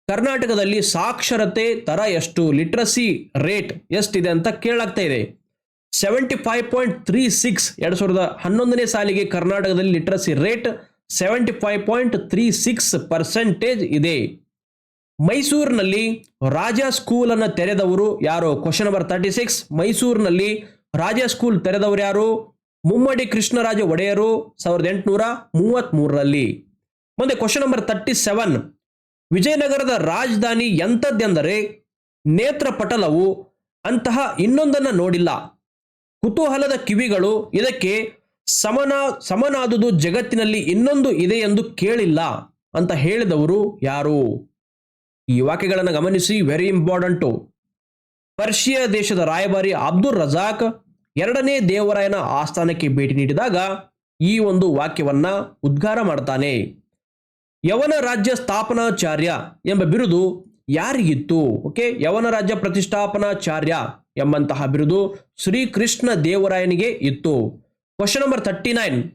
ಕರ್ನಾಟಕದಲ್ಲಿ ಸಾಕ್ಷರತೆ ದರ ಎಷ್ಟು? ಲಿಟ್ರಸಿ ರೇಟ್ ಎಷ್ಟಿದೆ ಅಂತ ಕೇಳಾಗ್ತಾ ಇದೆ. Seventy five point three six ಎರಡು ಸಾವಿರದ ಹನ್ನೊಂದನೇ ಸಾಲಿಗೆ ಕರ್ನಾಟಕದಲ್ಲಿ literacy rate seventy five point three six percentage ಇದೆ. ಮೈಸೂರಿನಲ್ಲಿ ರಾಜ ಸ್ಕೂಲ್ ಅನ್ನು ತೆರೆದವರು ಯಾರು? ಕ್ವಶನ್ ನಂಬರ್ ತರ್ಟಿ ಸಿಕ್ಸ್ ಮೈಸೂರಿನಲ್ಲಿ ರಾಜ ಸ್ಕೂಲ್ ತೆರೆದವರು ಯಾರು? ಮುಮ್ಮಡಿ ಕೃಷ್ಣರಾಜ ಒಡೆಯರು ಸಾವಿರದ ಎಂಟುನೂರ ಮೂವತ್ತ್ ಮೂರರಲ್ಲಿ ಮುಂದೆ ಕ್ವಶನ್ ನಂಬರ್ ತರ್ಟಿ ಸೆವೆನ್ ವಿಜಯನಗರದ ರಾಜಧಾನಿ ಎಂಥದ್ದೆಂದರೆ ನೇತ್ರಪಟಲವು ಅಂತಹ ಇನ್ನೊಂದನ್ನು ನೋಡಿಲ್ಲ. ಕುತೂಹಲದ ಕಿವಿಗಳು ಇದಕ್ಕೆ ಸಮನ, ಸಮನಾದುದು ಜಗತ್ತಿನಲ್ಲಿ ಇನ್ನೊಂದು ಇದೆ ಎಂದು ಕೇಳಿಲ್ಲ ಅಂತ ಹೇಳಿದವರು ಯಾರು? ಈ ವಾಕ್ಯಗಳನ್ನು ಗಮನಿಸಿ ವೆರಿ ಇಂಪಾರ್ಟೆಂಟು ಪರ್ಷಿಯಾ ದೇಶದ ರಾಯಭಾರಿ ಅಬ್ದುಲ್ ರಜಾಕ್ ಎರಡನೇ ದೇವರಾಯನ ಆಸ್ಥಾನಕ್ಕೆ ಭೇಟಿ ನೀಡಿದಾಗ ಈ ಒಂದು ವಾಕ್ಯವನ್ನ ಉದ್ಗಾರ ಮಾಡ್ತಾನೆ. ಯವನ ರಾಜ್ಯ ಸ್ಥಾಪನಾಚಾರ್ಯ ಎಂಬ ಬಿರುದು ಯಾರಿಗಿತ್ತು? ಓಕೆ, ಯವನ ರಾಜ್ಯ ಪ್ರತಿಷ್ಠಾಪನಾಚಾರ್ಯ ಎಂಬಂತಹ ಬಿರುದು ಶ್ರೀಕೃಷ್ಣ ದೇವರಾಯನಿಗೆ ಇತ್ತು. Question number thirty nine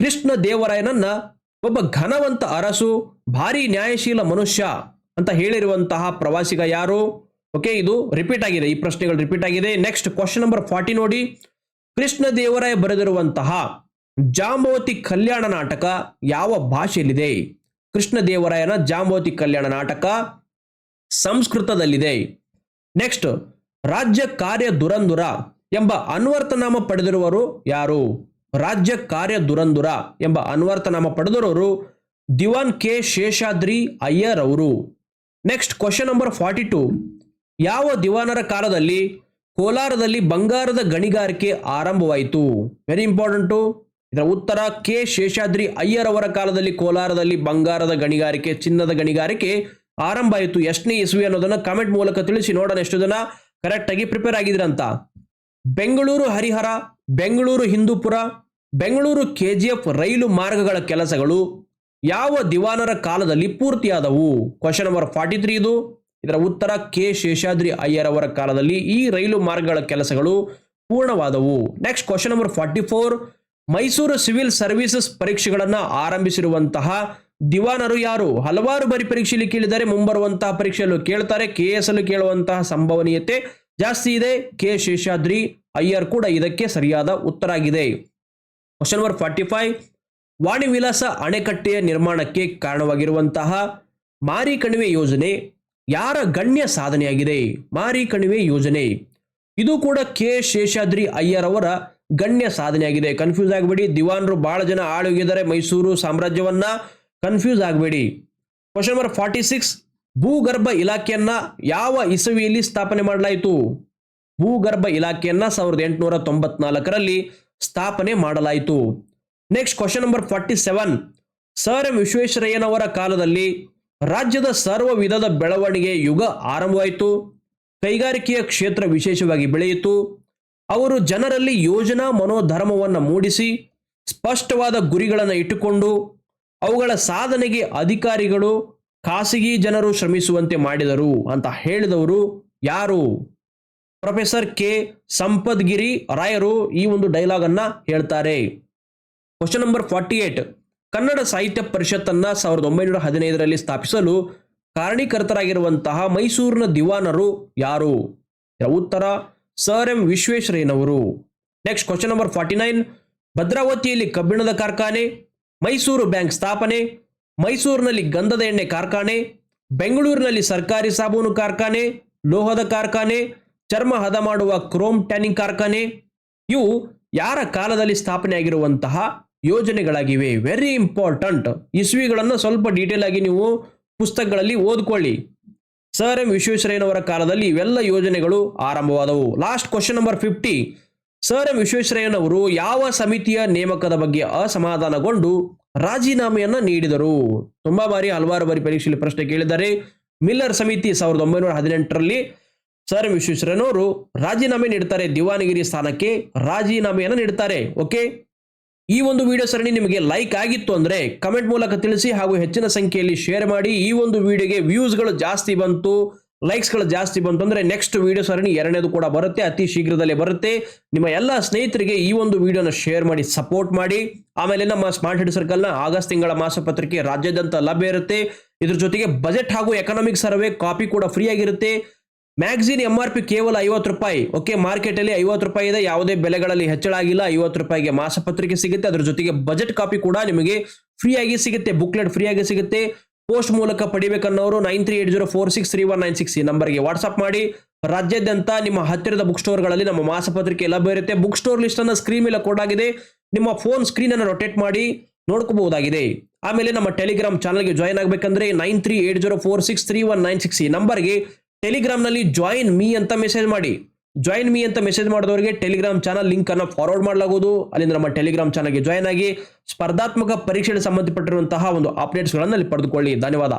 Krishna ದೇವರಾಯನನ್ನ ಒಬ್ಬ ಘನವಂತ ಅರಸು, ಭಾರಿ ನ್ಯಾಯಶೀಲ ಮನುಷ್ಯ ಅಂತ ಹೇಳಿರುವಂತಹ ಪ್ರವಾಸಿಗ ಯಾರು? ಓಕೆ ಇದು ರಿಪೀಟ್ ಆಗಿದೆ. ಈ ಪ್ರಶ್ನೆಗಳು ರಿಪೀಟ್ ಆಗಿದೆ. ನೆಕ್ಸ್ಟ್ ಕ್ವಶನ್ ನಂಬರ್ ಫಾರ್ಟಿ ನೋಡಿ. ಕೃಷ್ಣ ದೇವರಾಯ ಬರೆದಿರುವಂತಹ ಜಾಂಬವತಿ ಕಲ್ಯಾಣ ನಾಟಕ ಯಾವ ಭಾಷೆಯಲ್ಲಿದೆ? ಕೃಷ್ಣ ದೇವರಾಯನ ಜಾಂಬವತಿ ಕಲ್ಯಾಣ ನಾಟಕ ಸಂಸ್ಕೃತದಲ್ಲಿದೆ. ನೆಕ್ಸ್ಟ್ ರಾಜ್ಯ ಕಾರ್ಯ ದುರಂದುರ ಎಂಬ ಅನ್ವರ್ತನಾಮ ಪಡೆದಿರುವರು ಯಾರು? ರಾಜ್ಯ ಕಾರ್ಯ ದುರಂದುರ ಎಂಬ ಅನ್ವರ್ತನಾಮ ಪಡೆದಿರುವರು ದಿವಾನ್ ಕೆ ಶೇಷಾದ್ರಿ ಅಯ್ಯರ್ ಅವರು next question number forty two ಯಾವ ದಿವಾನರ ಕಾಲದಲ್ಲಿ ಕೋಲಾರದಲ್ಲಿ ಬಂಗಾರದ ಗಣಿಗಾರಿಕೆ ಆರಂಭವಾಯಿತು? ವೆರಿ ಇಂಪಾರ್ಟೆಂಟು ಇದರ ಉತ್ತರ, ಕೆ. ಶೇಷಾದ್ರಿ ಅಯ್ಯರ್ ಅವರ ಕಾಲದಲ್ಲಿ ಕೋಲಾರದಲ್ಲಿ ಬಂಗಾರದ ಗಣಿಗಾರಿಕೆ, ಚಿನ್ನದ ಗಣಿಗಾರಿಕೆ ಆರಂಭ ಆಯಿತು ಎಷ್ಟನೇ ಇಸ್ವಿ ಅನ್ನೋದನ್ನ ಕಾಮೆಂಟ್ ಮೂಲಕ ತಿಳಿಸಿ, ನೋಡೋಣ ಎಷ್ಟು ಜನ ಕರೆಕ್ಟ್ ಆಗಿ ಪ್ರಿಪೇರ್ ಆಗಿದ್ರಂತ. ಬೆಂಗಳೂರು, ಹರಿಹರ, ಬೆಂಗಳೂರು, ಹಿಂದೂಪುರ, ಬೆಂಗಳೂರು ಕೆಜಿಎಫ್ ರೈಲು ಮಾರ್ಗಗಳ ಕೆಲಸಗಳು ಯಾವ ದಿವಾನರ ಕಾಲದಲ್ಲಿ ಪೂರ್ತಿಯಾದವು? ಕ್ವಶನ್ ನಂಬರ್ ಫಾರ್ಟಿ ತ್ರೀ ಇದು. ಇದರ ಉತ್ತರ ಕೆ. ಶೇಷಾದ್ರಿ ಅಯ್ಯರ್ ಅವರ ಕಾಲದಲ್ಲಿ ಈ ರೈಲು ಮಾರ್ಗಗಳ ಕೆಲಸಗಳು ಪೂರ್ಣವಾದವು. Next question number forty four Mysuru civil services ಪರೀಕ್ಷೆಗಳನ್ನು ಆರಂಭಿಸಿರುವಂತಹ ದಿವಾನರು ಯಾರು? ಹಲವಾರು ಬಾರಿ ಪರೀಕ್ಷೆಯಲ್ಲಿ ಕೇಳಿದರೆ ಮುಂಬರುವಂತಹ ಪರೀಕ್ಷೆಯಲ್ಲೂ ಕೇಳ್ತಾರೆ ಕೆ ಎಸ್ ಅಲ್ಲಿ ಕೇಳುವಂತಹ ಸಂಭವನೀಯತೆ ಜಾಸ್ತಿ ಇದೆ. ಕೆ. ಶೇಷಾದ್ರಿ ಅಯ್ಯರ್ ಕೂಡ ಇದಕ್ಕೆ ಸರಿಯಾದ ಉತ್ತರ ಆಗಿದೆ. Question number forty five Vani Vilasa ಅಣೆಕಟ್ಟೆಯ ನಿರ್ಮಾಣಕ್ಕೆ ಕಾರಣವಾಗಿರುವಂತಹ ಮಾರಿ ಕಣಿವೆ ಯೋಜನೆ ಯಾರ ಗಣ್ಯ ಸಾಧನೆಯಾಗಿದೆ? ಮಾರಿ ಕಣಿವೆ ಯೋಜನೆ. ಇದು ಕೂಡ ಕೆ. ಶೇಷಾದ್ರಿ ಅಯ್ಯರ್ ಅವರ ಗಣ್ಯ ಸಾಧನೆಯಾಗಿದೆ. ಕನ್ಫ್ಯೂಸ್ ಆಗಬೇಡಿ. ದಿವಾನ್ರು ಬಹಳ ಜನ ಆಳುಗಿದ್ದಾರೆ ಮೈಸೂರು ಸಾಮ್ರಾಜ್ಯವನ್ನ. ಕನ್ಫ್ಯೂಸ್ ಆಗಬೇಡಿ. Question number forty six. ಭೂಗರ್ಭ ಇಲಾಖೆಯನ್ನ ಯಾವ ಇಸವಿಯಲ್ಲಿ ಸ್ಥಾಪನೆ ಮಾಡಲಾಯಿತು? ಭೂಗರ್ಭ ಇಲಾಖೆಯನ್ನ ಸಾವಿರದ ಎಂಟುನೂರ ತೊಂಬತ್ನಾಲ್ಕರಲ್ಲಿ ಸ್ಥಾಪನೆ ಮಾಡಲಾಯಿತು. Next question number forty seven. Sir M ವಿಶ್ವೇಶ್ವರಯ್ಯನವರ ಕಾಲದಲ್ಲಿ ರಾಜ್ಯದ ಸರ್ವ ವಿಧದ ಬೆಳವಣಿಗೆ ಯುಗ ಆರಂಭವಾಯಿತು. ಕೈಗಾರಿಕೆಯ ಕ್ಷೇತ್ರ ವಿಶೇಷವಾಗಿ ಬೆಳೆಯಿತು. ಅವರು ಜನರಲ್ಲಿ ಯೋಜನಾ ಮನೋಧರ್ಮವನ್ನು ಮೂಡಿಸಿ, ಸ್ಪಷ್ಟವಾದ ಗುರಿಗಳನ್ನು ಇಟ್ಟುಕೊಂಡು, ಅವುಗಳ ಸಾಧನೆಗೆ ಅಧಿಕಾರಿಗಳು, ಖಾಸಗಿ ಜನರು ಶ್ರಮಿಸುವಂತೆ ಮಾಡಿದರು ಅಂತ ಹೇಳಿದವರು ಯಾರು? Professor K. ಸಂಪದ್ಗಿರಿ ರಾಯರು ಈ ಒಂದು ಡೈಲಾಗ್ ಅನ್ನ ಹೇಳ್ತಾರೆ. Question number forty eight. Kannada Sahitya ಪರಿಷತ್ತನ್ನು ಸಾವಿರದ ಒಂಬೈನೂರ ಹದಿನೈದರಲ್ಲಿ ಸ್ಥಾಪಿಸಲು ಕಾರಣೀಕರ್ತರಾಗಿರುವಂತಹ ಮೈಸೂರಿನ ದಿವಾನರು ಯಾರು? ಉತ್ತರ, ಸರ್ ಎಂ ವಿಶ್ವೇಶ್ವರಯ್ಯನವರು. Next question number forty nine, ಭದ್ರಾವತಿಯಲ್ಲಿ ಕಬ್ಬಿಣದ ಕಾರ್ಖಾನೆ, ಮೈಸೂರು ಬ್ಯಾಂಕ್ ಸ್ಥಾಪನೆ, ಮೈಸೂರಿನಲ್ಲಿ ಗಂಧದ ಎಣ್ಣೆ ಕಾರ್ಖಾನೆ, ಬೆಂಗಳೂರಿನಲ್ಲಿ ಸರ್ಕಾರಿ ಸಾಬೂನು ಕಾರ್ಖಾನೆ, ಲೋಹದ ಕಾರ್ಖಾನೆ, ಚರ್ಮ ಹದ ಮಾಡುವ ಕ್ರೋಮ್ ಟ್ಯಾನಿಂಗ್ ಕಾರ್ಖಾನೆ, ಇವು ಯಾರ ಕಾಲದಲ್ಲಿ ಸ್ಥಾಪನೆ ಆಗಿರುವಂತಹ ಯೋಜನೆಗಳಾಗಿವೆ. ವೆರಿ ಇಂಪಾರ್ಟೆಂಟ್ ಇಸ್ವಿಗಳನ್ನು ಸ್ವಲ್ಪ ಡೀಟೇಲ್ ಆಗಿ ನೀವು ಪುಸ್ತಕಗಳಲ್ಲಿ ಓದ್ಕೊಳ್ಳಿ. ಸರ್ ಎಂ ವಿಶ್ವೇಶ್ವರಯ್ಯನವರ ಕಾಲದಲ್ಲಿ ಇವೆಲ್ಲ ಯೋಜನೆಗಳು ಆರಂಭವಾದವು. Last question number fifty sir M ವಿಶ್ವೇಶ್ವರಯ್ಯನವರು ಯಾವ ಸಮಿತಿಯ ನೇಮಕದ ಬಗ್ಗೆ ಅಸಮಾಧಾನಗೊಂಡು ರಾಜೀನಾಮೆಯನ್ನ ನೀಡಿದರು? ತುಂಬಾ ಬಾರಿ ಹಲವಾರು ಬಾರಿ ಪರೀಕ್ಷೆಯಲ್ಲಿ ಪ್ರಶ್ನೆ ಕೇಳಿದ್ದಾರೆ. ಮಿಲ್ಲರ್ ಸಮಿತಿ ಸಾವಿರದ ಒಂಬೈನೂರ ಹದಿನೆಂಟರಲ್ಲಿ ಸರ್ ವಿಶ್ವೇಶ್ವರಯ್ಯನವರು ರಾಜೀನಾಮೆ ನೀಡ್ತಾರೆ ದಿವಾನಗಿರಿ ಸ್ಥಾನಕ್ಕೆ ರಾಜೀನಾಮೆಯನ್ನು ನೀಡ್ತಾರೆ ಓಕೆ ಈ ಒಂದು ವಿಡಿಯೋ ಸರಣಿ ನಿಮಗೆ ಲೈಕ್ ಆಗಿತ್ತು ಅಂದ್ರೆ ಕಮೆಂಟ್ ಮೂಲಕ ತಿಳಿಸಿ ಹಾಗೂ ಹೆಚ್ಚಿನ ಸಂಖ್ಯೆಯಲ್ಲಿ ಶೇರ್ ಮಾಡಿ. ಈ ಒಂದು ವಿಡಿಯೋಗೆ ವ್ಯೂಸ್ಗಳು ಜಾಸ್ತಿ ಬಂತು ಲೈಕ್ಸ್ಗಳು ಜಾಸ್ತಿ ಬಂತು ಅಂದ್ರೆ ನೆಕ್ಸ್ಟ್ ವಿಡಿಯೋ ಸರಣಿ ಎರಡನೇದು ಕೂಡ ಬರುತ್ತೆ, ಅತಿ ಶೀಘ್ರದಲ್ಲೇ ಬರುತ್ತೆ. ನಿಮ್ಮ ಎಲ್ಲ ಸ್ನೇಹಿತರಿಗೆ ಈ ಒಂದು ವಿಡಿಯೋನ ಶೇರ್ ಮಾಡಿ ಸಪೋರ್ಟ್ ಮಾಡಿ. ಆಮೇಲೆ ನಮ್ಮ ಸ್ಮಾರ್ಟ್ ಹೆಡ್ ಸರ್ಕಲ್ನ ಆಗಸ್ಟ್ ತಿಂಗಳ ಮಾಸಪತ್ರಿಕೆ ರಾಜ್ಯಾದ್ಯಂತ ಲಭ್ಯ ಇರುತ್ತೆ. ಇದ್ರ ಜೊತೆಗೆ ಬಜೆಟ್ ಹಾಗೂ ಎಕನಾಮಿಕ್ ಸರ್ವೆ ಕಾಪಿ ಕೂಡ ಫ್ರೀ ಆಗಿರುತ್ತೆ. ಮ್ಯಾಗ್ಝಿನ್ ಎಂ ಆರ್ ಪಿ ಕೇವಲ ಐವತ್ತು ರೂಪಾಯಿ. ಓಕೆ ಮಾರ್ಕೆಟ್ ಅಲ್ಲಿ ಐವತ್ತು ರೂಪಾಯಿ ಇದೆ. ಯಾವುದೇ ಬೆಲೆಗಳಲ್ಲಿ ಹೆಚ್ಚಳ ಆಗಿಲ್ಲ. ಐವತ್ತು ರೂಪಾಯಿಗೆ ಮಾಸಪತ್ರಿಕೆ ಸಿಗುತ್ತೆ. ಅದ್ರ ಜೊತೆಗೆ ಬಜೆಟ್ ಕಾಪಿ ಕೂಡ ನಿಮಗೆ ಫ್ರೀಯಾಗಿ ಸಿಗುತ್ತೆ. ಬುಕ್ಲೆಟ್ ಫ್ರೀಯಾಗಿ ಸಿಗುತ್ತೆ. ಪೋಸ್ಟ್ ಮೂಲಕ ಪಡಿಬೇಕನ್ನೋರು nine three eight zero four six three one nine six ಈ ನಂಬರ್ಗೆ ವಾಟ್ಸ್ಆಪ್ ಮಾಡಿ. ರಾಜ್ಯಾದ್ಯಂತ ನಿಮ್ಮ ಹತ್ತಿರದ ಬುಕ್ ಸ್ಟೋರ್ಗಳಲ್ಲಿ ನಮ್ಮ ಮಾಸಪತ್ರಿಕೆ ಲಭ್ಯ ಇರುತ್ತೆ. ಬುಕ್ ಸ್ಟೋರ್ ಲಿಸ್ಟ್ ಅನ್ನ ಸ್ಕ್ರೀನ್ ಮೇಲೆ ಕೊಡಾಗಿದೆ ನಿಮ್ಮ ಫೋನ್ ಸ್ಕ್ರೀನ್ ಅನ್ನು ರೊಟೇಟ್ ಮಾಡಿ ನೋಡ್ಕೋಬಹುದಾಗಿದೆ. ಆಮೇಲೆ ನಮ್ಮ ಟೆಲಿಗ್ರಾಮ್ ಚಾನಲ್ಗೆ ಜಾಯ್ನ್ ಆಗಬೇಕಂದ್ರೆ nine three eight zero four six three one nine six ಈ ನಂಬರ್ಗೆ ಟೆಲಿಗ್ರಾಮ್ನಲ್ಲಿ ಜಾಯಿನ್ ಮೀ ಅಂತ ಮೆಸೇಜ್ ಮಾಡಿ. ಜಾಯಿನ್ ಮೀ ಅಂತ ಮೆಸೇಜ್ ಮಾಡಿದವರಿಗೆ ಟೆಲಿಗ್ರಾಮ್ ಚಾನಲ್ ಲಿಂಕ್ ಅನ್ನು ಫಾರ್ವರ್ಡ್ ಮಾಡಲಾಗುವುದು. ಅಲ್ಲಿಂದ ನಮ್ಮ ಟೆಲಿಗ್ರಾಮ್ ಚಾನಲ್ಗೆ ಜಾಯಿನ್ ಆಗಿ ಸ್ಪರ್ಧಾತ್ಮಕ ಪರೀಕ್ಷೆಗೆ ಸಂಬಂಧಪಟ್ಟಿರುವಂತಹ ಒಂದು ಅಪ್ಡೇಟ್ಸ್ಗಳನ್ನು ಅಲ್ಲಿ ಪಡೆದುಕೊಳ್ಳಿ. ಧನ್ಯವಾದ.